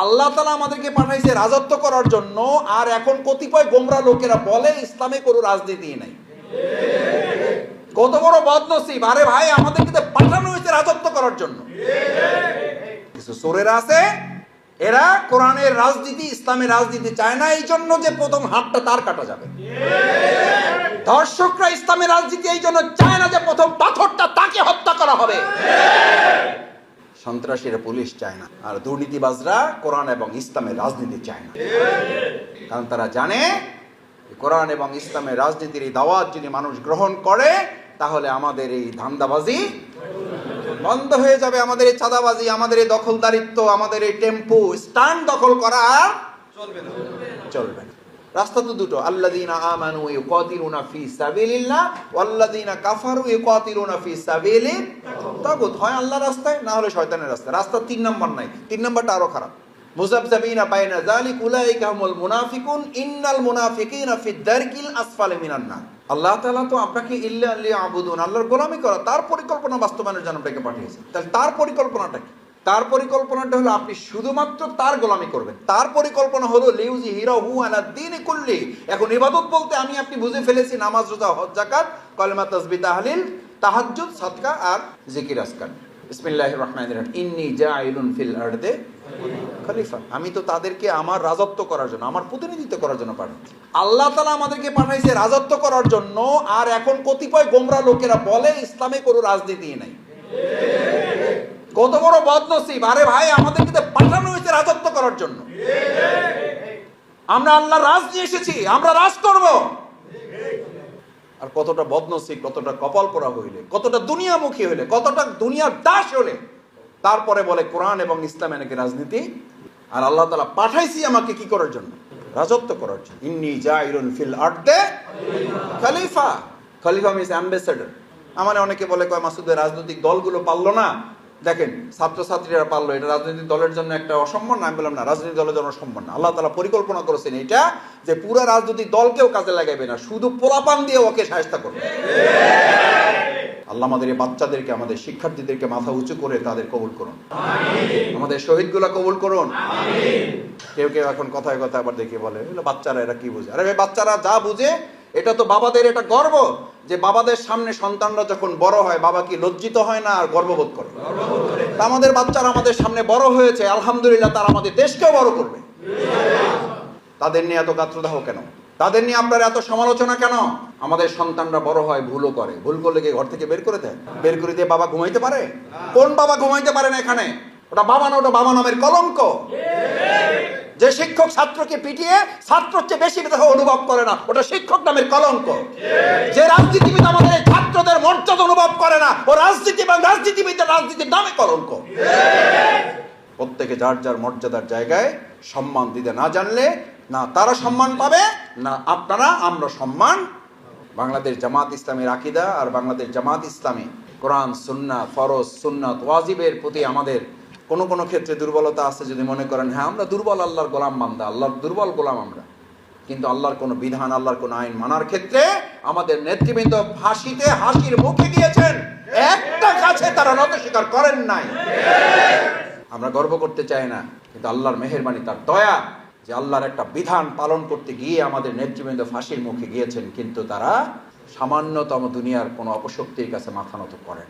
আল্লাহ তালা আমাদেরকে পাঠাইছে রাজত্ব করার জন্য, আর এখন কতিপয় গোমরা লোকেরা বলে ইসলামে কোনো রাজনীতি নাই। কত বড় বদনসিব। আরে ভাই, আমাদেরকে পাঠানো হয়েছে রাজত্ব করার জন্য। কিছু চোরেরা আছে, এরা কোরআনের রাজনীতি, ইসলামের রাজনীতি চায় না এই জন্য যে প্রথম হাতটা তার কাটা যাবে। দর্শকরা ইসলামের রাজনীতি এই জন্য চায় না যে প্রথম পাথরটা তাকে হত্যা করা হবে। সন্ত্রাসীরা পুলিশ চায় না। আর দুর্নীতিবাজরা কোরআন এবং ইসলামের রাজনীতি চায় না। কারণ তারা জানে কোরআন এবং ইসলামের রাজনীতির এই দাওয়াত যদি মানুষ গ্রহণ করে, তাহলে আমাদের এই ধান্দাবাজি বন্ধ হয়ে যাবে। আমাদের এই চাঁদাবাজি, আমাদের এই দখলদারিত্ব, আমাদের এই টেম্পু স্ট্যান্ড দখল করা আর চলবে না। রাস্তা তো দুটো। আল্লাযীনা আমানু ইউকাতিলুনা ফি সাবিলিল্লাহ, ওয়াল্লাযীনা কাফারু ইউকাতিলুনা ফি সাবিলিত তাগুত। হয় আল্লাহর রাস্তায়, না হলে শয়তানের রাস্তায়। রাস্তা তিন নম্বর নাই। তিন নম্বরটা আরও খারাপ। মুজাবজাবিনা বাইনা যালিক উলাইকা হুমুল মুনাফিকুন, ইন্নাল মুনাফিকিনা ফি দারকিল আসফালি মিনান নার। আল্লাহ তাআলা তো আপনাকে ইল্লা লিয়াবুদুন, আল্লাহর গোলামি করা, তার পরিকল্পনা বাস্তবায়নের জন্য আপনাকে পাঠিয়েছে। তাহলে তার পরিকল্পনাটা কি? তার পরিকল্পনাটা হলো আপনি শুধুমাত্র তার গোলামি করবেন। তার পরিকল্পনা হলো লিউজি হিরা হু আলা দিন কুল্লি। এখন ইবাদত বলতে আমি আপনি বুঝে ফেলেছি, নামাজ, রোজা, হজ জাকাত কলেমা তাসবি তাহলিল, তাহাজ্জুদ, সাদকা আর জিকির আসকার বিসমিল্লাহির রহমানির রহিম। ইন্নী জাইলুন ফিল আরদে খলিফা। আমি তো তাদেরকে আমার রাজত্ব করার জন্য, আমার প্রতিনিধিত্ব করার জন্য পাঠাচ্ছি। আল্লাহ তালা আমাদেরকে পাঠাইছে রাজত্ব করার জন্য, আর এখন কতিপয় গোমরা লোকেরা বলে, ইসলামে কোনো রাজনীতি নাই। কত বড় বদনসিব। আরে ভাই আমাদের তো পাঠানো হয়েছে রাজত্ব করার জন্য। আমরা আল্লাহ রাজ নিয়ে এসেছি, আমরা রাজ করব। আর কতটা বদনসিব, কতটা কপাল পরা হইলে, কতটা দুনিয়ামুখী হইলে, কতটা দুনিয়ার দাস হলে তারপরে বলে কোরআন এবং ইসলামে নাকি রাজনীতি? আর আল্লাহ তালা পাঠাইছি আমাকে কি করার জন্য? রাজত্ব করার জন্য। ইন্নি জাইরুন ফিল আর্দে খলিফা। খলিফা মিস অ্যাম্বাসেডর আমার অনেকে বলে, কয় মাসুদের রাজনৈতিক দলগুলো পারল না। দেখেন ছাত্রছাত্রীরা পারল এটা রাজনৈতিক দলের জন্য একটা অসম্মান না আমি বললাম না রাজনৈতিক দলের জন্য অসম্মান না। আল্লাহ তালা পরিকল্পনা করেছেন এটা যে পুরো রাজনৈতিক দলকেও কাজে লাগাবে না শুধু পোলাপান দিয়ে ওকে সাহায্য করবে। আল্লাহ আমাদের এই বাচ্চাদেরকে আমাদের শিক্ষার্থীদেরকে মাথা উঁচু করে তাদের কবুল করুন। আমাদের শহীদগুলা কবুল করুন। কেউ কেউ এখন কথায় কথায় আবার দেখে বলে বাচ্চারা এরা কি বুঝে? আরে ভাই বাচ্চারা যা বুঝে এটা তো বাবাদের এটা গর্ব। যে বাবাদের সামনে সন্তানরা যখন বড় হয়, বাবা কি লজ্জিত হয় না আর গর্ববোধ করে? আমাদের বাচ্চারা আমাদের সামনে বড় হয়েছে, আলহামদুলিল্লাহ তারা আমাদের দেশকেও বড় করবে। তাদের নিয়ে এত গাত্রদাহ কেন? তাদের নিয়ে আপনার এত সমালোচনা কেন? আমাদের সন্তানরা বড় হয়, ভুলও করে। ভুল করলে কি ঘর থেকে বের করে দেয়? বের করে দিয়ে বাবা ঘুমাইতে পারে? কোন বাবা ঘুমাইতে পারে না এখানে? ওটা বাবা না, ওটা বাবা নামের কলঙ্ক। যে শিক্ষক ছাত্রকে পিটিয়ে ছাত্র চেয়ে বেশি কথা অনুভব করে না, ওটা শিক্ষক নামের কলঙ্ক। যে রাজনীতিবিদ আমাদের ছাত্রদের মর্যাদা অনুভব করে না, ও রাজনীতি এবং রাজনীতিবিদের রাজনীতির নামে কলঙ্ক। প্রত্যেকে যার যার মর্যাদার জায়গায় সম্মান দিতে না জানলে না তারা সম্মান পাবে, না আপনারা, আমরা সম্মান। বাংলাদেশ জামাত ইসলামের আকিদা আর বাংলাদেশ জামাত ইসলামী কোরআন সুন্না ফরজ, সুন্নাত, ওয়াজিবের প্রতি আমাদের কোনো কোনো ক্ষেত্রে দুর্বলতা আছে যদি মনে করেন হ্যাঁ আমরা দুর্বল আল্লাহর গোলাম বান্দা, আল্লাহর দুর্বল গোলাম আমরা। কিন্তু আল্লাহর কোনো বিধান, আল্লাহর কোনো আইন মানার ক্ষেত্রে আমাদের নেতৃবৃন্দ ফাঁসিতে হাসির মুখে দিয়েছেন। একটা কাছে তারা নত স্বীকার করেন নাই। আমরা গর্ব করতে চাই না, কিন্তু আল্লাহর মেহেরবানি, তার দয়া যে আল্লাহর একটা বিধান পালন করতে গিয়ে আমাদের নেতৃবৃন্দ ফাঁসির মুখে গিয়েছেন, কিন্তু তারা সামান্যতম দুনিয়ার কোনো অপশক্তির কাছে মাথা নত করেন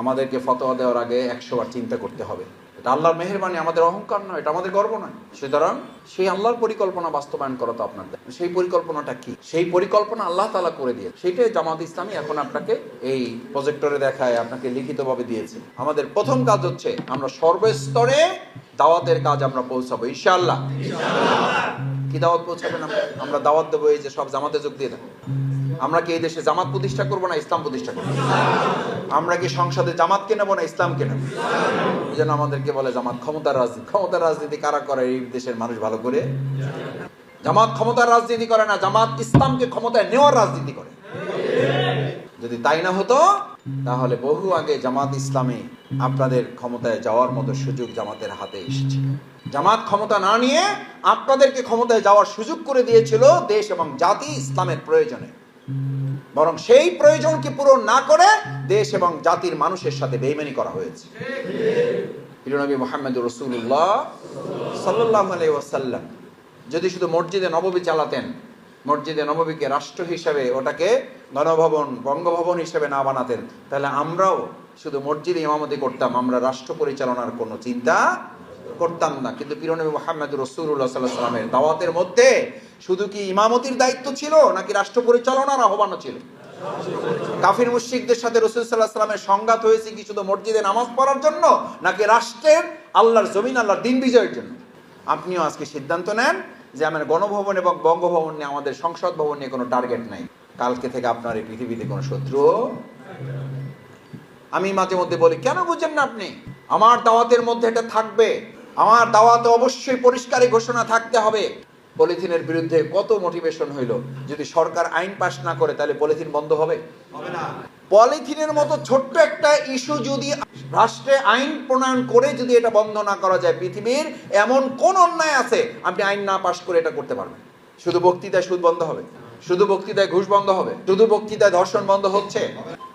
আমাদেরকে ফতোয়া দেওয়ার আগে একশো বার চিন্তা করতে হবে। এটা আল্লাহর মেহেরবানি আমাদের অহংকার নয় এটা আমাদের গর্ব নয়। সুতরাং সেই আল্লাহর পরিকল্পনা বাস্তবায়ন করা তো আপনার সেই পরিকল্পনাটা কি? সেই পরিকল্পনা আল্লাহ তালা করে দিয়ে সেটাই জামাত ইসলামী এখন আপনাকে এই প্রজেক্টরে দেখায় আপনাকে লিখিতভাবে দিয়েছে। আমাদের প্রথম কাজ হচ্ছে আমরা সর্বস্তরে দাওয়াতের কাজ আমরা পৌঁছাবো ইনশাআল্লাহ। কি দাওয়াত পৌঁছাবেন আমরা? আমরা দাওয়াত দেবো এই যে সব জামাতে যোগ দিয়ে দেবো আমরা কি এই দেশে জামাত প্রতিষ্ঠা করব না ইসলাম প্রতিষ্ঠা করব? আমরা কি সংসদে জামাতকে নেব না ইসলামকে নেব? এই জন্য আমাদেরকে বলে জামাত ক্ষমতার রাজনীতি। ক্ষমতার রাজনীতি কারা করে? এই দেশের মানুষ ভালো করে? জামাত ক্ষমতার রাজনীতি করে না, জামাত ইসলামকে ক্ষমতায় নেওয়ার রাজনীতি করে। যদি তাই না হতো, তাহলে বহু আগে জামাত ইসলামে আপনাদের ক্ষমতায় যাওয়ার মতো সুযোগ জামাতের হাতে এসেছে। জামাত ক্ষমতা না নিয়ে আপনাদেরকে ক্ষমতায় যাওয়ার সুযোগ করে দিয়েছিল দেশ এবং জাতি ইসলামের প্রয়োজনে। বরং সেই প্রয়োজনকে পূরণ না করে দেশ এবং জাতির মানুষের সাথে বেইমানি করা হয়েছে। প্রিয়নবী মোহাম্মদ রসুল্লাহ সাল্লাহ ওয়াসাল্লাম, যদি শুধু মসজিদে নববী চালাতেন, মসজিদে নববীকে রাষ্ট্র হিসাবে ওটাকে গণভবন, বঙ্গভবন হিসাবে না বানাতেন, তাহলে আমরাও শুধু মসজিদে ইমামতি করতাম, আমরা রাষ্ট্র পরিচালনার কোনো চিন্তা করতাম না। কিন্তু পিরনবী মোহাম্মদ রসুল্লাহ সাল্লাহ সাল্লামের দাওয়াতের মধ্যে শুধু কি ইমামতির দায়িত্ব ছিল, নাকি রাষ্ট্র পরিচালনার আহ্বানও ছিল? কাফির মুশরিকদের সাথে রসুল সাল্লাহ সাল্লামের সংঘাত হয়েছে কি শুধু মসজিদে নামাজ পড়ার জন্য, নাকি রাষ্ট্রের আল্লাহর জমিন, আল্লাহর দিন বিজয়ের জন্য? আপনিও আজকে সিদ্ধান্ত নেন যে আমার গণভবন এবং বঙ্গভবন নিয়ে, আমাদের সংসদ ভবন নিয়ে কোনো টার্গেট নাই। কালকে থেকে আপনার এই পৃথিবীতে কোনো শত্রু? আমি মাঝে মধ্যে বলি, কেন বুঝেন না আপনি? আমার দাওয়াতের মধ্যে এটা থাকবে। আমার দাওয়াতে অবশ্যই পরিষ্কারই ঘোষণা থাকতে হবে। পলিথিনের বিরুদ্ধে কত মোটিভেশন হইল? যদি সরকার আইন পাশ না করে তাহলে পলিথিন বন্ধ হবে? পলিথিনের মতো ছোট্ট একটা ইস্যু যদি রাষ্ট্রে আইন প্রণয়ন করে যদি এটা বন্ধ না করা যায় পৃথিবীর এমন কোন অন্যায় আছে আপনি আইন না পাশ করে এটা করতে পারবেন। শুধু বক্তৃতায় সুদ বন্ধ হবে। শুধু বক্তৃতায় ঘুষ বন্ধ হবে। শুধু বক্তৃতায় ধর্ষণ বন্ধ হচ্ছে।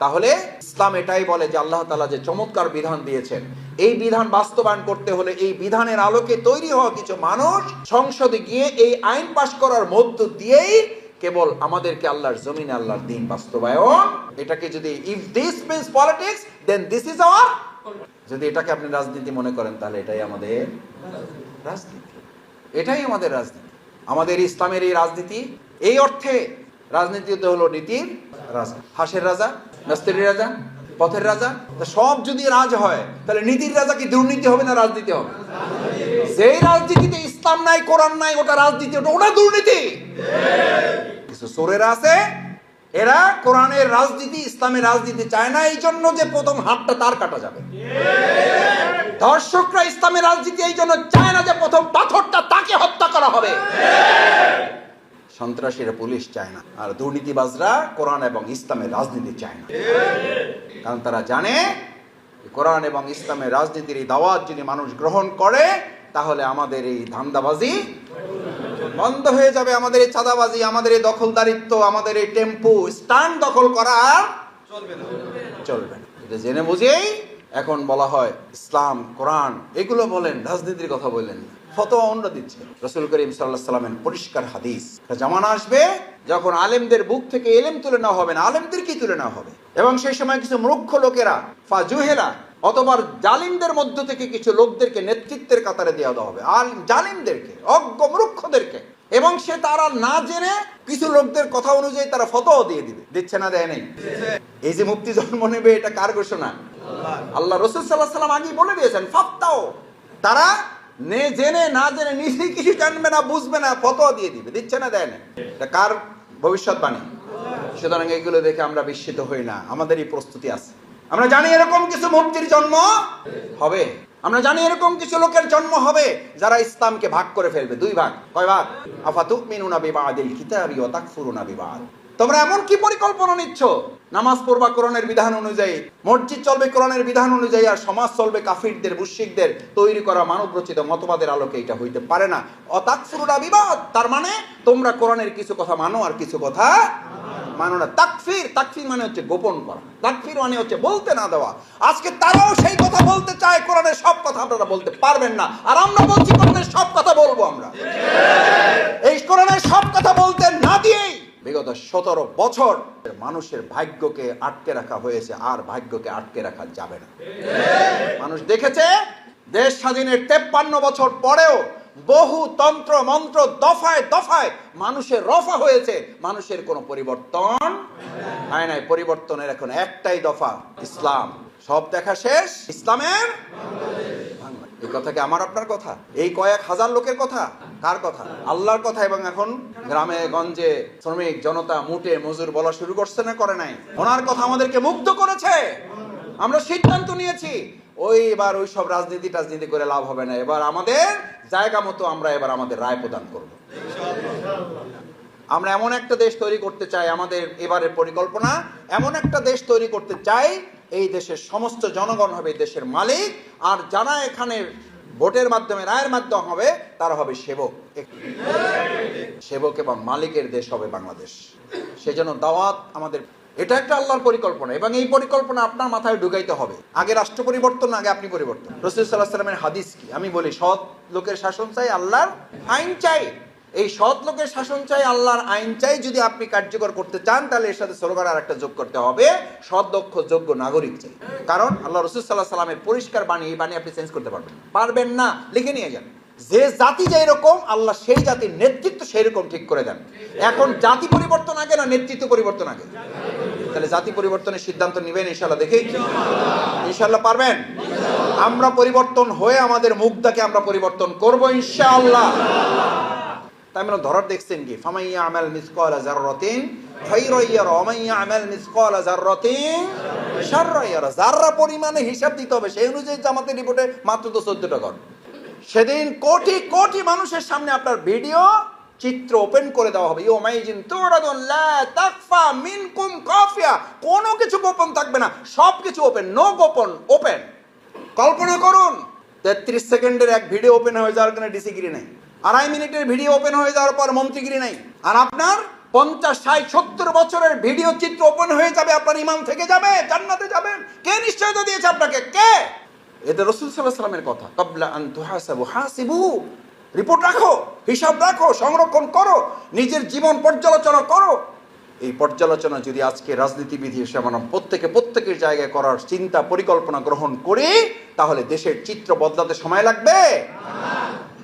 তাহলে ইসলাম এটাই বলে যে আল্লাহ তালা যে চমৎকার বিধান দিয়েছেন। এই বিধান বাস্তবায়ন করতে হলে এই বিধানের আলোকে তৈরি হওয়া কিছু মানুষ সংসদে গিয়ে এই আইন পাশ করার মধ্য দিয়েই কেবল আমাদেরকে আল্লাহর জমিনে আল্লাহর দিন বাস্তবায়ন। এটাকে যদি if this means politics then this is our যদি এটাকে আপনি রাজনীতি মনে করেন, তাহলে এটাই আমাদের রাজনীতি। এটাই আমাদের রাজনীতি। আমাদের ইসলামের এই রাজনীতি, এই অর্থে রাজনীতি হলো নীতির রাজা হাসের রাজা নাস্তির রাজা, পথের রাজা, তা সব যদি রাজ হয়, তাহলে নীতির রাজা কি দুর্নীতি হবে না রাজনীতি হবে? যেই রাজনীতিতে ইসলাম নাই, কোরআন নাই, ওটা রাজনীতি, ওটা ওটা দুর্নীতি। কিছু চোরেরা আছে, এরা কোরআনের রাজনীতি, ইসলামের রাজনীতি চায় না এই জন্য যে প্রথম হাতটা তার কাটা যাবে। দর্শকরা ইসলামের রাজনীতি এই জন্য চায় না যে প্রথম পাথরটা তাকে হত্যা করা হবে। সন্ত্রাসীরা পুলিশ চায় না, আর দুর্নীতিবাজরা কোরআন এবং ইসলামের রাজনীতি চায় না। কারণ তারা জানে কোরআন এবং ইসলামের রাজনীতির এই দাওয়াত যদি মানুষ গ্রহণ করে, তাহলে আমাদের এই ধান্দাবাজি বন্ধ হয়ে যাবে। আমাদের এই চাঁদাবাজি, আমাদের এই দখলদারিত্ব, আমাদের এই টেম্পু স্ট্যান্ড দখল করা চলবে না। চলবে না। জেনে বুঝেই এখন বলা হয় ইসলাম, কোরআন, এগুলো বলেন, রাজনীতির কথা বললেন। ফতোয়া অন্য দিচ্ছে। রসুল করিম সাল্লাহ সাল্লামের পরিষ্কার হাদিস। জামানা আসবে, যখন আলেমদের বুক থেকে এলেম তুলে নেওয়া হবে না আলেমদেরকেই তুলে নেওয়া হবে? এবং সেই সময় কিছু মূর্খ লোকেরা ফাজুহেরা অতবার জালিমদের মধ্য থেকে কিছু লোকদেরকে নেতৃত্বের কাতারে দেওয়া দেওয়া হবে। আর জালিমদেরকে, অজ্ঞ মূর্খদেরকে। এবং সে তারা না জেনে কিছু লোকদের কথা অনুযায়ী তারা ফতোও দিয়ে দিবে। দিচ্ছে না, দেয় নেই? এই যে মুক্তি জন্ম নেবে, এটা কার ঘোষণা? আল্লাহ রসুল সাল্লাহ সাল্লাম আগেই বলে দিয়েছেন ফাত্তাও তারা নে জেনে, না জেনে নিজেই কিছু জানবে না, বুঝবে না, ফতোয়া দিয়ে দিবে। দিচ্ছে না, দেয় না। এটা কার ভবিষ্যৎবাণী সুতরাং এগুলো দেখে আমরা বিস্মিত হই না। আমাদেরই প্রস্তুতি আছে। আমরা জানি এরকম কিছু মূর্তির জন্ম হবে। আমরা জানি এরকম কিছু লোকের জন্ম হবে যারা ইসলামকে ভাগ করে ফেলবে। দুই ভাগ। কয় ভাগ? আফাতুক মিনুনা বিবাদিল কিতাবি ওয়া তাকফুরুনা বিবাদ। তোমরা এমন কি পরিকল্পনা নিচ্ছ? নামাজ পড়বা কোরআনের বিধান অনুযায়ী, মসজিদ চলবে কোরআনের বিধান অনুযায়ী আর সমাজ চলবে কাফিরদের, মুশরিকদের তৈরি করা মানব রচিত মতবাদের আলোকে এটা হইতে পারে না। অতাকফুরুনা বিবাদ, তার মানে তোমরা কোরআনের কিছু কথা মানো আর কিছু কথা মানো না। তাকফির তাকফির মানে হচ্ছে গোপন করা। তাকফির মানে হচ্ছে বলতে না দেওয়া। আজকে তারাও সেই কথা বলতে চায়, কোরআনের সব কথা আপনারা বলতে পারবেন না। আর আমরা বলছি কোরআনের সব কথা বলব আমরা। এই কোরআনের সব কথা বলতে না দিয়েই বিগত সতেরো বছর মানুষের ভাগ্যকে আটকে রাখা হয়েছে, আর ভাগ্যকে আটকে রাখা যাবে না। মানুষ দেখেছে, দেশ স্বাধীনের তেপ্পান্ন বছর পরেও বহু তন্ত্র, মন্ত্র দফায় দফায় মানুষের রফা হয়েছে। মানুষের কোনো পরিবর্তন হয় নাই। পরিবর্তনের এখন একটাই দফা, ইসলাম। সব দেখা শেষ? ইসলামের? এই কথা কি আমার আপনার কথা? এই কয়েক হাজার লোকের কথা? কার কথা? আল্লাহর কথা এবং এখন গ্রামে, গঞ্জে শ্রমিক, জনতা মুটে মজুর বলা শুরু করছে না, করে নাই? ওনার কথা আমাদেরকে মুগ্ধ করেছে। আমরা সিদ্ধান্ত নিয়েছি ওই এবার ওই সব রাজনীতি টাজনীতি করে লাভ হবে না। এবার আমাদের জায়গা মতো আমরা এবার আমাদের রায় প্রদান করব। আমরা এমন একটা দেশ তৈরি করতে চাই আমাদের এবারের পরিকল্পনা, এমন একটা দেশ তৈরি করতে চাই এই দেশের সমস্ত জনগণ হবে দেশের মালিক, আর যারা এখানে ভোটের মাধ্যমে, রায়ের মাধ্যমে হবে, তারা হবে সেবক। সেবক এবং মালিকের দেশ হবে বাংলাদেশ। সেজন্য দাওয়াত আমাদের, এটা একটা আল্লাহর পরিকল্পনা, এবং এই পরিকল্পনা আপনার মাথায় ঢুকাইতে হবে। আগে রাষ্ট্র পরিবর্তন, আগে আপনি পরিবর্তন। রসুল সাল্লাহ সাল্লামের হাদিস কি? আমি বলি, সৎ লোকের শাসন চাই, আল্লাহর আইন চাই। এই সৎ লোকের শাসন চাই, আল্লাহর আইন চাই, যদি আপনি কার্যকর করতে চান, তাহলে এর সাথে স্লোগান আর একটা যোগ করতে হবে, সৎ, দক্ষ, যোগ্য নাগরিক চাই। কারণ আল্লাহ রসুল সাল্লাহ সাল্লামের পরিষ্কার বাণী, এই বাণী আপনি চেঞ্জ করতে পারবেন। পারবেন না, লিখে নিয়ে যান। যে জাতি যেই রকম আল্লাহ সেই জাতির নেতৃত্ব সেই রকম ঠিক করে দেন। এখন জাতি পরিবর্তন আগে না নেতৃত্ব পরিবর্তন আগে? তাহলে জাতি পরিবর্তনের সিদ্ধান্ত নেবেন ইনশাল্লাহ দেখি। ইনশাল্লাহ পারবেন? আমরা পরিবর্তন হয়ে আমাদের মুগ্ধাকে আমরা পরিবর্তন করব, ইনশাআল্লাহ। তাই মানে ধরার দেখছেন কি? ফামাইয়া আমাল মিসকাল জাররাতিন শাররাইয়ার জাররা পরিমাণে হিসাব দিতে হবে, সেই অনুযায়ী জামাতের রিপোর্টে মাত্র তো চোদ্দটা ঘর। সেদিন কোটি কোটি মানুষের সামনে আপনার ভিডিও, চিত্র ওপেন করে দেওয়া হবে। কোনো কিছু গোপন থাকবে না সব কিছু ওপেন, নো গোপন, ওপেন। কল্পনা করুন, তেত্রিশ সেকেন্ডের এক ভিডিও ওপেন হয়ে যাওয়ার কোনো ডিসিগ্রি নেই। আড়াই মিনিটের ভিডিও ওপেন হয়ে যাওয়ার পর মন্ত্রীগিরি নেই। আর আপনার পঞ্চাশ, ষাট, সত্তর বছরের ভিডিও চিত্র ওপেন হয়ে যাবে, আপনার ইমাম থেকে যাবে, জান্নাতে যাবেন। কে নিশ্চয়তা দিয়েছে আপনাকে? কে? এটা রসুল সাল্লাহ সাল্লামের কথা। কবলা আন তুহাসাবু হাসিবু। রিপোর্ট রাখো, হিসাব রাখো, সংরক্ষণ করো, নিজের জীবন পর্যালোচনা করো। এই পর্যালোচনা যদি আজকে রাজনীতিবিধি হিসেবে আমরা প্রত্যেকে প্রত্যেকের জায়গায় করার চিন্তা পরিকল্পনা গ্রহণ করি, তাহলে দেশের চিত্র বদলাতে সময় লাগবে।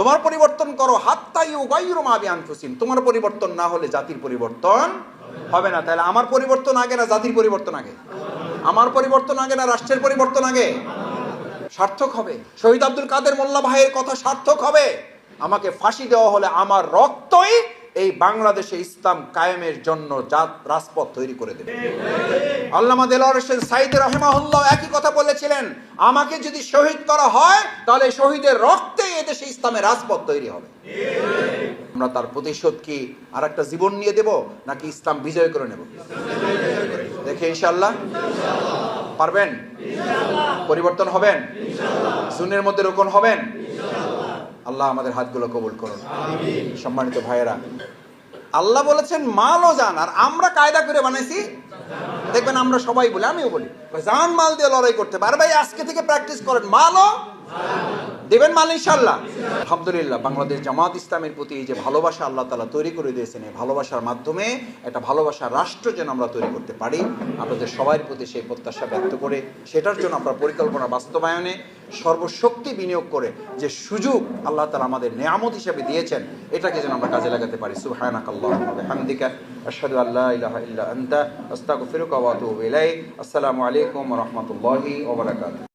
তোমার পরিবর্তন করো, হাত্তাই উগাইরুম মাবি আনফুসিম তোমার পরিবর্তন না হলে জাতির পরিবর্তন হবে না। তাহলে আমার পরিবর্তন আগে না জাতির পরিবর্তন আগে? আমার পরিবর্তন আগে না রাষ্ট্রের পরিবর্তন আগে? সার্থক হবে। শহীদ আব্দুল কাদের মোল্লা ভাইয়ের কথা সার্থক হবে। আমাকে ফাঁসি দেওয়া হলে আমার রক্তই এই বাংলাদেশে ইসলাম কায়েমের জন্য জাত রাজপথ তৈরি করে দেবে। আল্লামা দেলোয়ার হোসেন সাইদ রহমাহুল্লাহ একই কথা বলেছিলেন, আমাকে যদি শহীদ করা হয়, তাহলে শহীদের রক্তে এদেশে ইসলামের রাজপথ তৈরি হবে। আমরা তার প্রতিশোধ কি আর একটা জীবন নিয়ে দেব, নাকি ইসলাম বিজয় করে নেব? দেখে ইনশাল্লাহ পারবেন? পরিবর্তন হবেন? জুনের মধ্যে রোকন হবেন? আল্লাহ আমাদের হাতগুলো কবুল করুন। সম্মানিত ভাইয়েরা, আল্লাহ বলেছেন, মালও যান আর আমরা কায়দা করে বানাইছি, দেখবেন আমরা সবাই বলি, আমিও বলি জান মাল দিয়ে লড়াই করতে পারে ভাই, আজকে থেকে প্র্যাকটিস করেন, মালও দেবেন মাল ইনশাল্লাহ আলহামদুলিল্লাহ, বাংলাদেশ জামাত ইসলামের প্রতি এই যে ভালোবাসা আল্লাহ তালা তৈরি করে দিয়েছেন, এই ভালোবাসার মাধ্যমে একটা ভালোবাসার রাষ্ট্র যেন আমরা তৈরি করতে পারি, আপনাদের সবার প্রতি সেই প্রত্যাশা ব্যক্ত করে, সেটার জন্য আপনার পরিকল্পনা বাস্তবায়নে সর্বশক্তি বিনিয়োগ করে যে সুযোগ আল্লাহ তালা আমাদের নেয়ামত হিসেবে দিয়েছেন, এটাকে যেন আমরা কাজে লাগাতে পারি। সুহানাক আল্লাহ আসসালামু আলাইকুম রাহমাতুল্লাহি